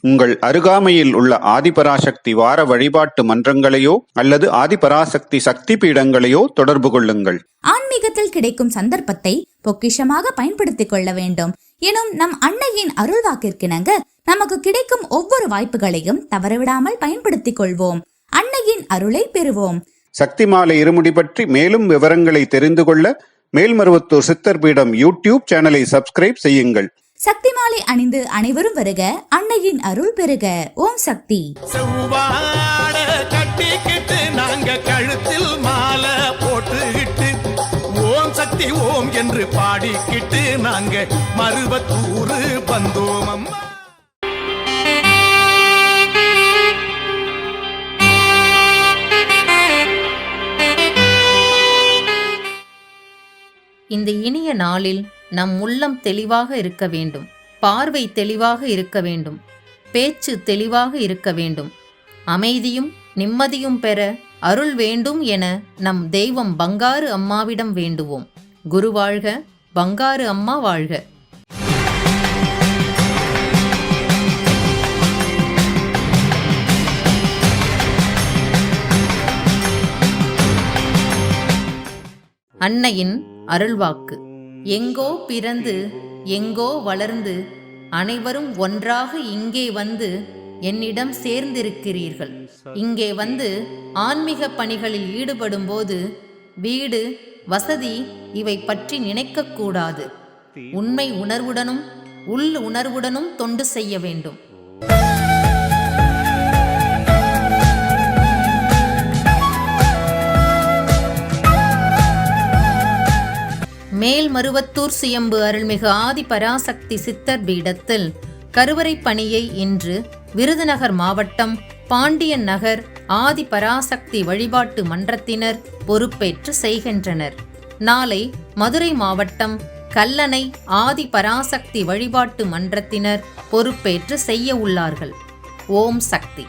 உங்கள் அருகாமையில் உள்ள ஆதிபராசக்தி வார வழிபாட்டு மன்றங்களையோ அல்லது ஆதிபராசக்தி சக்தி பீடங்களையோ தொடர்பு கொள்ளுங்கள். ஆன்மீகத்தில் கிடைக்கும் சந்தர்ப்பத்தை பொக்கிஷமாக பயன்படுத்திக் கொள்ள வேண்டும். எனும் நம் அன்னையின் அருள் வாக்கிற்கிணங்க நமக்கு கிடைக்கும் ஒவ்வொரு வாய்ப்புகளையும் தவறவிடாமல் பயன்படுத்திக் கொள்வோம். அன்னையின் அருளை பெறுவோம். சக்தி மாலை இருமுடி பற்றி மேலும் விவரங்களை தெரிந்து கொள்ள மேல்மருவத்தூர் சித்தர் பீடம் யூடியூப் சேனலை சப்ஸ்கிரைப் செய்யுங்கள். சக்தி மாலை அணிந்து அனைவரும் வருக அன்னையின் அருள் பெறுக ஓம் சக்தி. கட்டிக்கிட்டு நாங்க கழுத்தில் மாலை போட்டுக்கிட்டு ஓம் சக்தி ஓம் என்று பாடிக்கிட்டு நாங்க மருவத்தூரு வந்தோம் அம்மா. இந்த இனிய நாளில் நம் உள்ளம் தெளிவாக இருக்க வேண்டும். பார்வை தெளிவாக இருக்க வேண்டும். பேச்சு தெளிவாக இருக்க வேண்டும். அமைதியும் நிம்மதியும் பெற அருள் வேண்டும் என நம் தெய்வம் பங்காரு அம்மாவிடம் வேண்டுவோம். குரு வாழ்க பங்காரு அம்மா வாழ்க. அன்னையின் அருள்வாக்கு. எங்கோ பிறந்து எங்கோ வளர்ந்து அனைவரும் ஒன்றாக இங்கே வந்து என்னிடம் சேர்ந்திருக்கிறீர்கள். இங்கே வந்து ஆன்மீக பணிகளில் ஈடுபடும்போது வீடு வசதி இவை பற்றி நினைக்கக்கூடாது. உண்மை உணர்வுடனும் உள் உணர்வுடனும் தொண்டு செய்ய வேண்டும். மேல்மருவத்தூர் சுயம்பு அருள்மிகு ஆதி பராசக்தி சித்தர் பீடத்தில் கருவறை பணியை இன்று விருதுநகர் மாவட்டம் பாண்டியன் நகர் ஆதி பராசக்தி வழிபாட்டு மன்றத்தினர் பொறுப்பேற்று செய்கின்றனர். நாளை மதுரை மாவட்டம் கல்லணை ஆதி பராசக்தி வழிபாட்டு மன்றத்தினர் பொறுப்பேற்று செய்ய உள்ளார்கள். ஓம் சக்தி.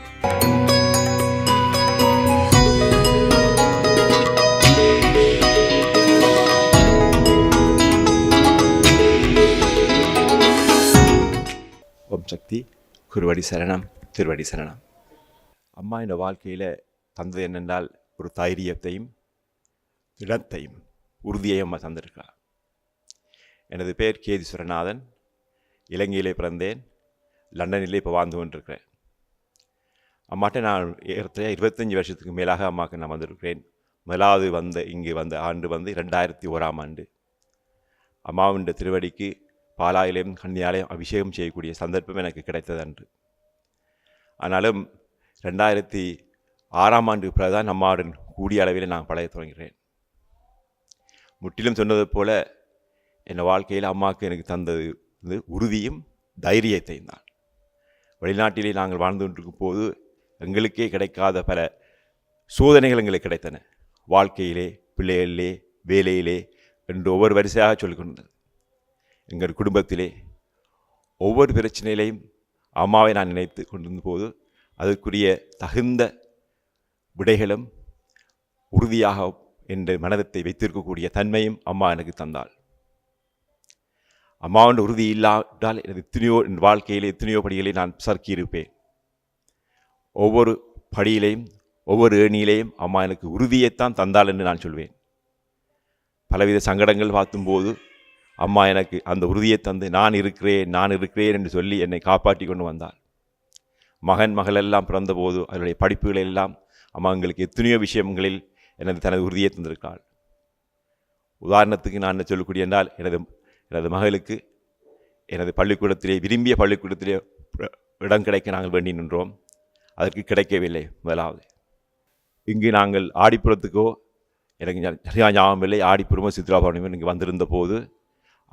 சக்தி குருவடி சரணம் திருவடி சரணம். அம்மா இந்த வாழ்க்கையில் தந்தது என்னென்றால் ஒரு தைரியத்தையும் திடத்தையும் உறுதியையும் அம்மா தந்திருக்கிறார். எனது பேர் சுரநாதன். இலங்கையிலே பிறந்தேன். லண்டனிலே இப்போ வாழ்ந்து கொண்டிருக்கிறேன். அம்மாட்ட நான் ஏறத்தைய இருபத்தஞ்சி வருஷத்துக்கு மேலாக அம்மாவுக்கு நான் வந்திருக்கிறேன். முதலாவது வந்த இங்கு வந்த ஆண்டு வந்து ரெண்டாயிரத்தி ஓராம் ஆண்டு. அம்மாவின் திருவடிக்கு பாலாயிலையும் கன்னியாலயம் அபிஷேகம் செய்யக்கூடிய சந்தர்ப்பம் எனக்கு கிடைத்தது அன்று. ஆனாலும் ரெண்டாயிரத்தி ஆறாம் ஆண்டு பிறகுதான் அம்மாவுடன் கூடிய அளவில் நான் பழைய தொடங்குகிறேன். முற்றிலும் சொன்னது போல என் வாழ்க்கையில் அம்மாவுக்கு எனக்கு தந்தது வந்து உறுதியும் தைரியத்தையும் தான். வெளிநாட்டிலே நாங்கள் வாழ்ந்து கொண்டிருக்கும் போது எங்களுக்கே கிடைக்காத பல சோதனைகள் எங்களுக்கு கிடைத்தன. வாழ்க்கையிலே பிள்ளைகளிலே வேலையிலே என்று ஒவ்வொரு வரிசையாக சொல்லிக்கொண்டது எங்கள் குடும்பத்திலே ஒவ்வொரு பிரச்சனையிலையும் அம்மாவை நான் நினைத்து கொண்டிருந்த போது அதற்குரிய தகுந்த விடைகளும் உறுதியாக என்ற மனதத்தை வைத்திருக்கக்கூடிய தன்மையும் அம்மா எனக்கு தந்தாள். அம்மாவின் உறுதி இல்லாவிட்டால் எனது எத்தனையோ என் வாழ்க்கையில் எத்தனையோ படிகளை நான் சறுக்கியிருப்பேன். ஒவ்வொரு படியிலையும் ஒவ்வொரு ஏணியிலையும் அம்மா எனக்கு உறுதியைத்தான் தந்தாள் என்று நான் சொல்வேன். பலவித சங்கடங்கள் பார்த்தும்போது அம்மா எனக்கு அந்த உறுதியை தந்து நான் இருக்கிறேன் நான் இருக்கிறேன் என்று சொல்லி என்னை காப்பாற்றி கொண்டு வந்தாள். மகன் மகளெல்லாம் பிறந்தபோது அவருடைய படிப்புகளெல்லாம் அம்மா எங்களுக்கு எத்தனையோ விஷயங்களில் எனது தனது உறுதியை தந்திருக்காள் உதாரணத்துக்கு நான் என்ன சொல்லக்கூடிய என்றால் எனது எனது மகளுக்கு எனது பள்ளிக்கூடத்திலே விரும்பிய பள்ளிக்கூடத்திலே இடம் கிடைக்க நாங்கள் வேண்டி நின்றோம். அதற்கு கிடைக்கவில்லை முதலாவது. இங்கு நாங்கள் ஆடிப்புறத்துக்கோ எனக்கு சரியாக சரியா ஞாபகம் இல்லை ஆடிப்புறமோ சித்ரா பௌர்ணமி இங்கே வந்திருந்த போது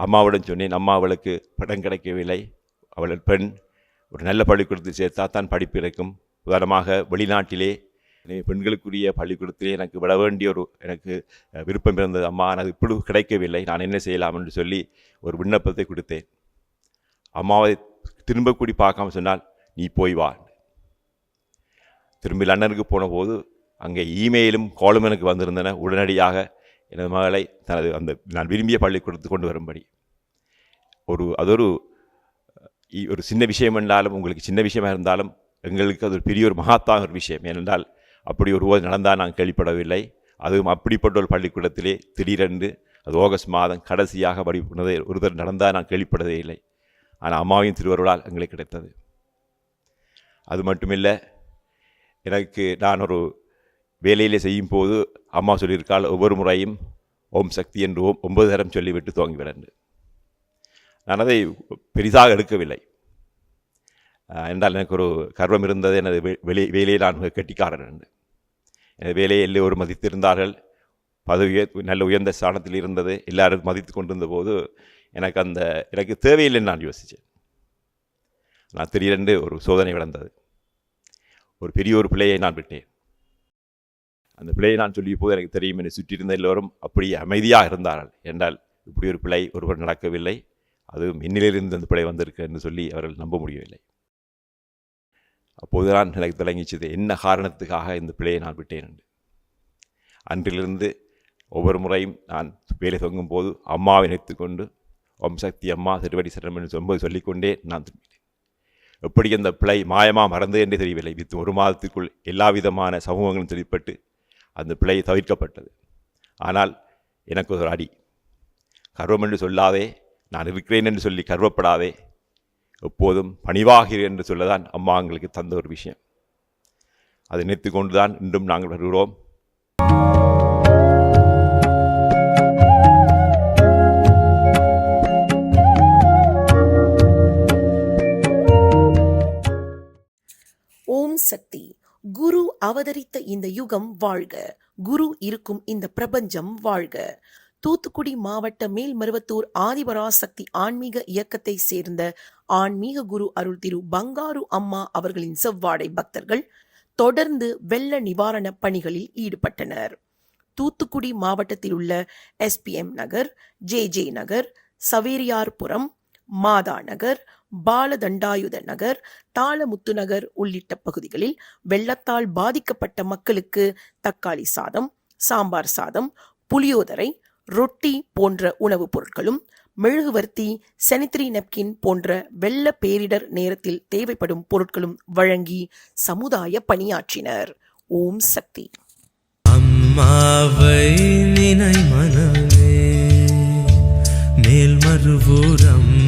அம்மாவிடம் சொன்னேன் அம்மா அவளுக்கு படம் கிடைக்கவில்லை. அவள் பெண். ஒரு நல்ல பள்ளிக்கூடத்தில் சேர்த்தா தான் படிப்பு இருக்கும் உதாரணமாக வெளிநாட்டிலே பெண்களுக்குரிய பள்ளிக்கூடத்திலே எனக்கு விட வேண்டிய ஒரு எனக்கு விருப்பம் இருந்தது. அம்மா எனக்கு இப்படி கிடைக்கவில்லை. நான் என்ன செய்யலாம்? என்று சொல்லி ஒரு விண்ணப்பத்தை கொடுத்தேன். அம்மாவை திரும்ப கூடி பார்க்காம சொன்னால் நீ போய் வா திரும்பி லண்டனுக்கு போன போது அங்கே இமெயிலும் காலும் எனக்கு வந்திருந்தன. உடனடியாக எனது மகளை தனது அந்த நான் விரும்பிய பள்ளிக்கூடத்துக்கு கொண்டு வரும்படி. ஒரு அது ஒரு இ- ஒரு சின்ன விஷயம் என்றாலும் உங்களுக்கு சின்ன விஷயமா இருந்தாலும் எங்களுக்கு அது ஒரு பெரிய ஒரு மகத்தான ஒரு விஷயம். ஏனென்றால் அப்படி ஒரு ஓர் நடந்தால் நான் கேள்விப்படவில்லை. அதுவும் அப்படிப்பட்ட ஒரு பள்ளிக்கூடத்திலே திடீரென்று அது ஆகஸ்ட் மாதம் கடைசியாக படிப்புனது ஒருதர் நடந்தால் நான் கேள்விப்படவே இல்லை. ஆனால் அம்மாவின் திருவருளால் எங்களுக்கு கிடைத்தது. அது மட்டுமில்லை எனக்கு நான் ஒரு வேலையிலே செய்யும் போது அம்மா சொல்லியிருக்காள் ஒவ்வொரு முறையும் ஓம் சக்தி என்று ஓம் ஒன்பது தரம் சொல்லிவிட்டு துவங்கிவிடன்று நான் அதை பெரிதாக எடுக்கவில்லை. என்றால் எனக்கு ஒரு கர்வம் இருந்தது எனது வெளி வேலையை நான் கட்டிக்காரன் கெட்டிக்காரன் என்று. எனது வேலையை எல்லோரும் மதித்திருந்தார்கள். பதவி நல்ல உயர்ந்த ஸ்தானத்தில் இருந்தது. எல்லாரும் மதித்து கொண்டிருந்த போது எனக்கு அந்த எனக்கு தேவையில்லைன்னு நான் யோசித்தேன். நான் திடீரென்று ஒரு சோதனை விளந்தது ஒரு பெரிய ஒரு பிள்ளையை நான் விட்டேன். அந்த பிழையை நான் சொல்லிய போது எனக்கு தெரியும். என்னை சுற்றியிருந்த எல்லோரும் அப்படி அமைதியாக இருந்தார்கள். என்றால் இப்படி ஒரு பிழை ஒருவர் நடக்கவில்லை. அதுவும் என்னிலிருந்து அந்த பிழை வந்திருக்கு என்று சொல்லி அவர்கள் நம்ப முடியவில்லை. அப்போது நான் எனக்கு தொடங்கிச்சது என்ன காரணத்துக்காக இந்த பிழையை நான் விட்டேன் என்று. அன்றிலிருந்து ஒவ்வொரு முறையும் நான் வேலை தொங்கும் போது அம்மாவை நினைத்துக்கொண்டு ஓம் சக்தி அம்மா திருவடி சரணம் என்று சொல்லும்போது சொல்லிக்கொண்டே நான் திரும்பினேன். எப்படி அந்த பிழை மாயமாக மறந்து என்றே தெரியவில்லை. வித் ஒரு மாதத்துக்குள் எல்லா விதமான சமூகங்களும் தெளிப்பட்டு அந்த பிழை தவிர்க்கப்பட்டது. ஆனால் எனக்கு ஒரு அடி. கர்வம் என்று சொல்லாதே நான் இருக்கிறேன் என்று சொல்லி கர்வப்படாதே எப்போதும் பணிவாகிறேன் என்று சொல்லதான் அம்மா எங்களுக்கு தந்த ஒரு விஷயம். அதை நினைத்து கொண்டுதான் இன்றும் நாங்கள் வருகிறோம். ஓம் சக்தி. அவதரித்த இந்த யுகம் வாழ்க. குரு இருக்கும் இந்த பிரபஞ்சம் வாழ்க. தூத்துக்குடி மாவட்ட மேல்மருவத்தூர் ஆதிபராசக்தி ஆன்மீக இயக்கத்தை சேர்ந்த ஆன்மீக குரு அருள் திரு பங்காரு அம்மா அவர்களின் செவ்வாடை பக்தர்கள் தொடர்ந்து வெள்ள நிவாரண பணிகளில் ஈடுபட்டனர். தூத்துக்குடி மாவட்டத்தில் உள்ள SPM Nagar J J Nagar Saveriyarpuram Matha Nagar Balathandayutha நகர் தாளமுத்து நகர் உள்ளிட்ட பகுதிகளில் வெள்ளத்தால் பாதிக்கப்பட்ட மக்களுக்கு தக்காளி சாதம் சாம்பார் சாதம் புளியோதரை ரொட்டி போன்ற உணவுப் பொருட்களும் மெழுகுவர்த்தி செனித்ரி நெப்கின் போன்ற வெள்ள பேரிடர் நேரத்தில் தேவைப்படும் பொருட்களும் வழங்கி சமுதாய பணியாற்றினர். ஓம் சக்தி. அம்மாவை நினை மனமே மேல்மருவூர்